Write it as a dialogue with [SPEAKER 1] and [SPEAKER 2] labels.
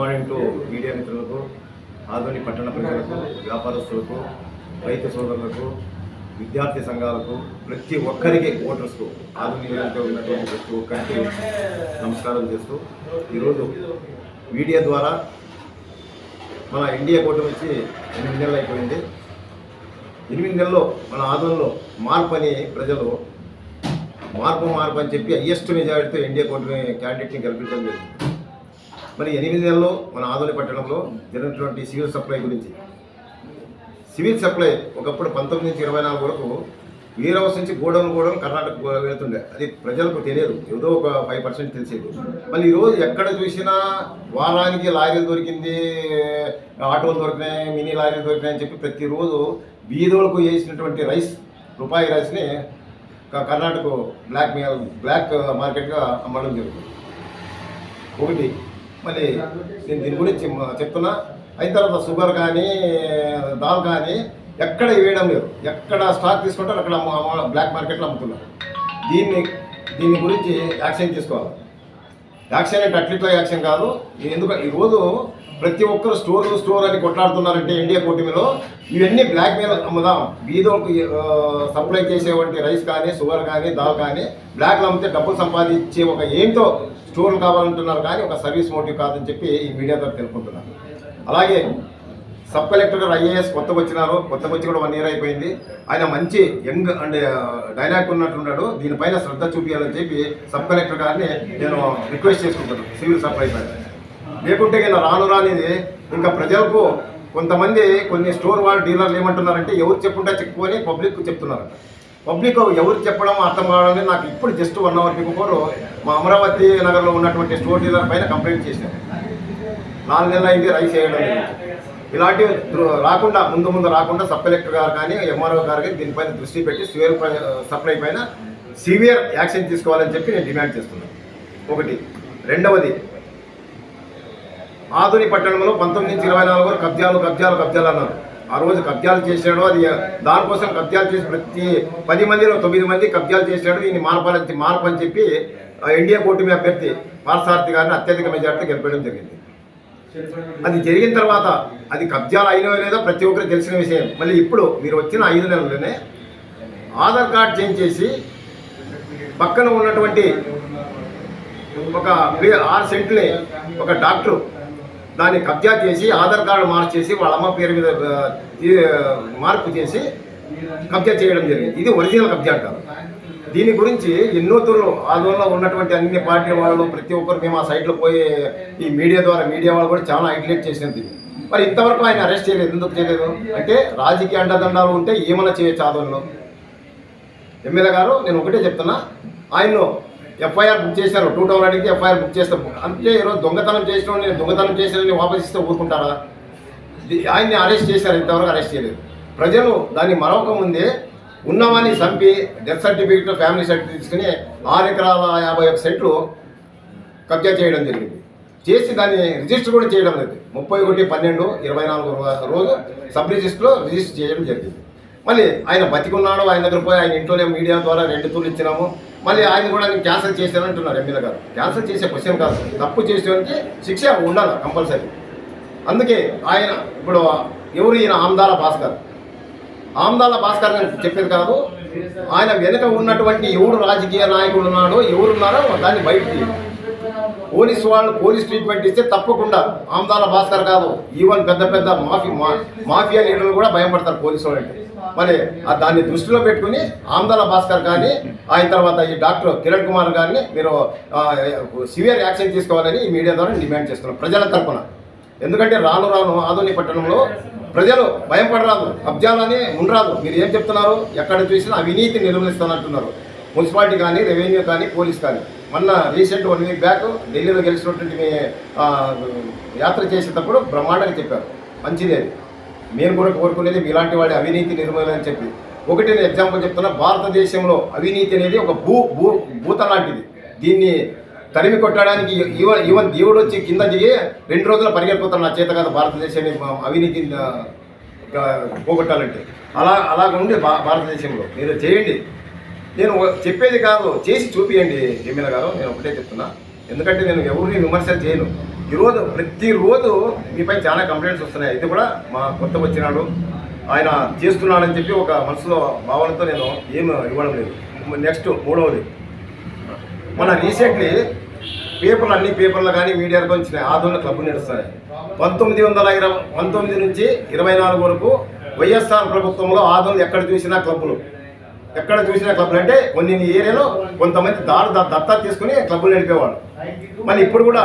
[SPEAKER 1] According to media మిత్రులకు ఆధునిక పట్టణ ప్రజలకు వ్యాపారస్తులకు రైతు సోదరులకు విద్యార్థి సంఘాలకు ప్రతి ఒక్కరికి ఓటర్స్కు ఆధునికంగా ఉన్నటువంటి ప్రతి ఒక్కరికి నమస్కారం చేస్తూ ఈరోజు మీడియా ద్వారా మన ఇండియా కూటమి వచ్చి ఎనిమిది నెలలు అయిపోయింది. ఎనిమిది నెలల్లో మన ఆదంలో మార్పు అని ప్రజలు మార్పు మార్పు అని చెప్పి హయ్యెస్ట్ మెజారిటీతో ఇండియా కూటమి క్యాండిడేట్ని గెలిపించడం జరిగింది. మరి ఎనిమిది నెలల్లో మన ఆదోని పట్టణంలో జరిగినటువంటి సివిల్ సప్లై గురించి. సివిల్ సప్లై ఒకప్పుడు పంతొమ్మిది నుంచి ఇరవై నాలుగు వరకు వీర్ హౌస్ నుంచి గోడౌన్ గోడౌన్ కర్ణాటక వెళ్తుండే. అది ప్రజలకు తెలియదు. ఏదో ఒక ఫైవ్ పర్సెంట్ తెలిసేది. మళ్ళీ ఈరోజు ఎక్కడ చూసినా వారానికి లారీలు దొరికింది ఆటోలు దొరికినాయి మినీ లారీలు దొరికినాయి అని చెప్పి ప్రతిరోజు బీదోళ్ళకు వేసినటువంటి రైస్ రూపాయి రైస్ని కర్ణాటక బ్లాక్ బ్లాక్ మార్కెట్గా అమ్మడం జరుగుతుంది. ఒకటి మళ్ళీ నేను దీని గురించి చెప్తున్నా. అయిన తర్వాత షుగర్ కానీ దాల్ కానీ ఎక్కడ వేయడం లేదు. ఎక్కడ స్టాక్ తీసుకుంటారు అక్కడ బ్లాక్ మార్కెట్లో అమ్ముతున్నారు. దీన్ని దీని గురించి యాక్షన్ తీసుకోవాలి. యాక్షన్ అంటే అట్లిట్లో యాక్షన్ కాదు. ఎందుకంటే ఈరోజు ప్రతి ఒక్కరు స్టోర్ స్టోర్ అని కొట్లాడుతున్నారంటే ఇండియా కూటమిలో. ఇవన్నీ బ్లాక్ మెయిల్ అమ్ముదాం బీదోకి సప్లై చేసేవంటి రైస్ కానీ షుగర్ కానీ దాల్ కానీ బ్లాక్లో అమ్మితే డబ్బులు సంపాదించే ఒక ఏంటో స్టోర్లు కావాలంటున్నారు కానీ ఒక సర్వీస్ మోటివ్ కాదని చెప్పి ఈ మీడియా ద్వారా తెలుపుకుంటున్నారు అలాగే సబ్ కలెక్టర్ గారు ఐఏఎస్ కొత్తగా వచ్చినారు. కొత్తగా వచ్చి కూడా వన్ ఇయర్ అయిపోయింది. ఆయన మంచి యంగ్ అండ్ డైలాగ్ ఉన్నట్టున్నాడు దీనిపైన శ్రద్ధ చూపించాలని చెప్పి సబ్ కలెక్టర్ గారిని నేను రిక్వెస్ట్ చేసుకుంటాను సివిల్ సప్లై పైన. లేకుంటే నేను రాను రానిది. ఇంకా ప్రజలకు కొంతమంది కొన్ని స్టోర్ వాళ్ళు డీలర్లు ఏమంటున్నారంటే ఎవరు చెప్పుంటే చెప్పుకొని పబ్లిక్ చెప్తున్నారు. పబ్లిక్ ఎవరు చెప్పడం అర్థం కావడం నాకు ఇప్పుడు జస్ట్ వన్ అవర్ బిఫోర్ మా అమరావతి నగర్లో ఉన్నటువంటి స్టోర్ డీలర్ పైన కంప్లైంట్ చేశాను నాలుగు నెలలు అయింది రైస్ వేయడం ఇలాంటివి రాకుండా ముందు ముందు రాకుండా సబ్ కలెక్టర్ గారు కానీ ఎంఆర్ఓ గారు కానీ దీనిపైన దృష్టి పెట్టి సివియర్ సప్లై పైన సివియర్ యాక్షన్ తీసుకోవాలని చెప్పి నేను డిమాండ్ చేస్తున్నాను. ఒకటి. రెండవది ఆధుని పట్టణంలో పంతొమ్మిది నుంచి ఇరవై నాలుగు వరకు కబ్జాలు కబ్జాలు కబ్జాలు అన్నారు. ఆ రోజు కబ్జాలు చేశాడు అది దానికోసం కబ్జాలు చేసి ప్రతి పది మందిలో తొమ్మిది మంది కబ్జాలు చేశాడు. దీన్ని మానపాలని మానపని చెప్పి ఇండియా ఎన్డీఏ కూటమి అభ్యర్థి పార్సార్థి గారిని అత్యధిక మెజార్టీ గెలిపేయడం జరిగింది. అది జరిగిన తర్వాత అది కబ్జాలు అయినవో లేదో ప్రతి ఒక్కరికి తెలిసిన విషయం. మళ్ళీ ఇప్పుడు మీరు వచ్చిన ఐదు నెలల్లోనే ఆధార్ కార్డ్ చేంజ్ చేసి పక్కన ఉన్నటువంటి ఒక ఆరు సెంట్ని ఒక డాక్టర్ దాన్ని కబ్జా చేసి ఆధార్ కార్డు మార్చేసి వాళ్ళ అమ్మ పేరు మీద మార్పు చేసి కబ్జా చేయడం జరిగింది. ఇది ఒరిజినల్ కబ్జా అంటారు దీని గురించి ఎన్నో తూర్లు ఆందోళనలో ఉన్నటువంటి అన్ని పార్టీ వాళ్ళు ప్రతి ఒక్కరు మేము ఆ సైట్లో పోయి ఈ మీడియా ద్వారా మీడియా వాళ్ళు కూడా చాలా హైలైట్ చేసింది మరి ఇంతవరకు ఆయన అరెస్ట్ చేయలేదు. ఎందుకు చేయలేదు? అంటే రాజకీయ అండదండాలు ఉంటే ఏమైనా చేయొచ్చు ఆందోళనలో ఎమ్మెల్యే గారు నేను ఒకటే చెప్తున్నా ఆయన్ను ఎఫ్ఐఆర్ బుక్ చేశారు టూ టౌన్ అడిగితే ఎఫ్ఐఆర్ బుక్ చేస్తాం. అంటే ఈరోజు దొంగతనం చేసిన నేను దొంగతనం చేసిన వాపస్ ఇస్తే ఊరుకుంటారా? ఆయన్ని అరెస్ట్ చేశారు ఇంతవరకు అరెస్ట్ చేయలేదు. ప్రజలు దాన్ని మరొక ముందే ఉన్నవాన్ని చంపి డెత్ సర్టిఫికేట్ ఫ్యామిలీ సర్టిఫికేట్ తీసుకుని ఆరు ఎకరాల యాభై ఒక సెంట్లు కబ్జా చేయడం జరిగింది. చేసి దాన్ని రిజిస్టర్ కూడా చేయడం లేదు. ముప్పై ఒకటి పన్నెండు ఇరవై నాలుగు రోజు సబ్ రిజిస్టర్లో రిజిస్టర్ చేయడం జరిగింది. మళ్ళీ ఆయన బతికున్నాడు ఆయన దగ్గర పోయి ఆయన ఇంట్లోనే మీడియా ద్వారా రెండు తూర్లు ఇచ్చినాము. మళ్ళీ ఆయన కూడా నేను క్యాన్సిల్ చేశానంటున్నారు ఎమ్మెల్యే గారు. క్యాన్సిల్ చేసే క్వశ్చన్ కాదు. తప్పు చేసేవానికి శిక్ష ఉండాలి కంపల్సరీ. అందుకే ఆయన ఇప్పుడు ఎవరు ఈయన ఆమ్దాల భాస్కర్? ఆమ్దాల భాస్కర్ అని చెప్పేది కాదు. ఆయన వెనుక ఉన్నటువంటి ఎవరు రాజకీయ నాయకుడు ఉన్నాడో ఎవరున్నారో దాన్ని బయట పోలీస్ వాళ్ళు పోలీస్ ట్రీట్మెంట్ ఇస్తే తప్పకుండా ఆమ్దాల భాస్కర్ కాదు ఈవెన్ పెద్ద పెద్ద మాఫీ మా- మాఫియా లీడర్లు కూడా భయపడతారు పోలీసు వాళ్ళంటే మరి ఆ దాన్ని దృష్టిలో పెట్టుకుని ఆమ్దాల భాస్కర్ కానీ ఆయన తర్వాత ఈ డాక్టర్ కిరణ్ కుమార్ గారిని మీరు సివియర్ యాక్షన్ తీసుకోవాలని ఈ మీడియా ద్వారా డిమాండ్ చేస్తున్నాం ప్రజల తరఫున ఎందుకంటే రాను రాను ఆధునిక పట్టణంలో ప్రజలు భయపడరాదు కబ్జాలని ఉండరాదు. మీరు ఏం చెప్తున్నారు? ఎక్కడ చూసినా అవినీతి నిర్మూలిస్తానంటున్నారు మున్సిపాలిటీ కానీ రెవెన్యూ కానీ పోలీస్ కానీ. మొన్న రీసెంట్ వన్ వీక్ బ్యాక్ ఢిల్లీలో గెలిచినటువంటి మీ యాత్ర చేసేటప్పుడు బ్రహ్మాండంగా చెప్పారు. మంచిదే మీరు మేము కూడా కోరుకునేది మీలాంటి వాడి అవినీతి నిర్మూలన అని చెప్పి. ఒకటి నేను ఎగ్జాంపుల్ చెప్తున్నా భారతదేశంలో అవినీతి అనేది ఒక భూ భూ భూత లాంటిది. దీన్ని తరిమి కొట్టడానికి ఈవెన్ ఈవెన్ దేవుడు వచ్చి కింద దిగి రెండు రోజులు పరిగెత్తిపోతాను నా చేత కాదు భారతదేశాన్ని అవినీతి పోగొట్టాలంటే. అలా అలాగ ఉంది భా భారతదేశంలో. మీరు చేయండి. నేను చెప్పేది కాదు. చేసి చూపియండి ఎమ్మెల్యే గారు. నేను ఒకటే చెప్తున్నా. ఎందుకంటే నేను ఎవరిని విమర్శలు చేయను. ఈరోజు ప్రతిరోజు మీపై చాలా కంప్లైంట్స్ వస్తున్నాయి. ఇది కూడా మా కొత్త వచ్చినాడు. ఆయన చేస్తున్నాడని చెప్పి ఒక మనసులో భావనతో నేను ఏమి ఇవ్వడం లేదు. నెక్స్ట్ మూడవది. మన రీసెంట్లీ పేపర్లు అన్ని పేపర్లు కానీ మీడియా వచ్చిన ఆందోళన క్లబ్లు నడుస్తున్నాయి. పంతొమ్మిది వందల ఇరవై పంతొమ్మిది నుంచి ఇరవై నాలుగు వరకు వైఎస్ఆర్ ప్రభుత్వంలో ఆందోళన ఎక్కడ చూసినా క్లబ్బులు ఎక్కడ చూసిన క్లబ్లు అంటే కొన్ని ఏరియాలో కొంతమంది దారు దత్తా తీసుకుని క్లబ్లు నడిపేవాళ్ళు. మళ్ళీ ఇప్పుడు కూడా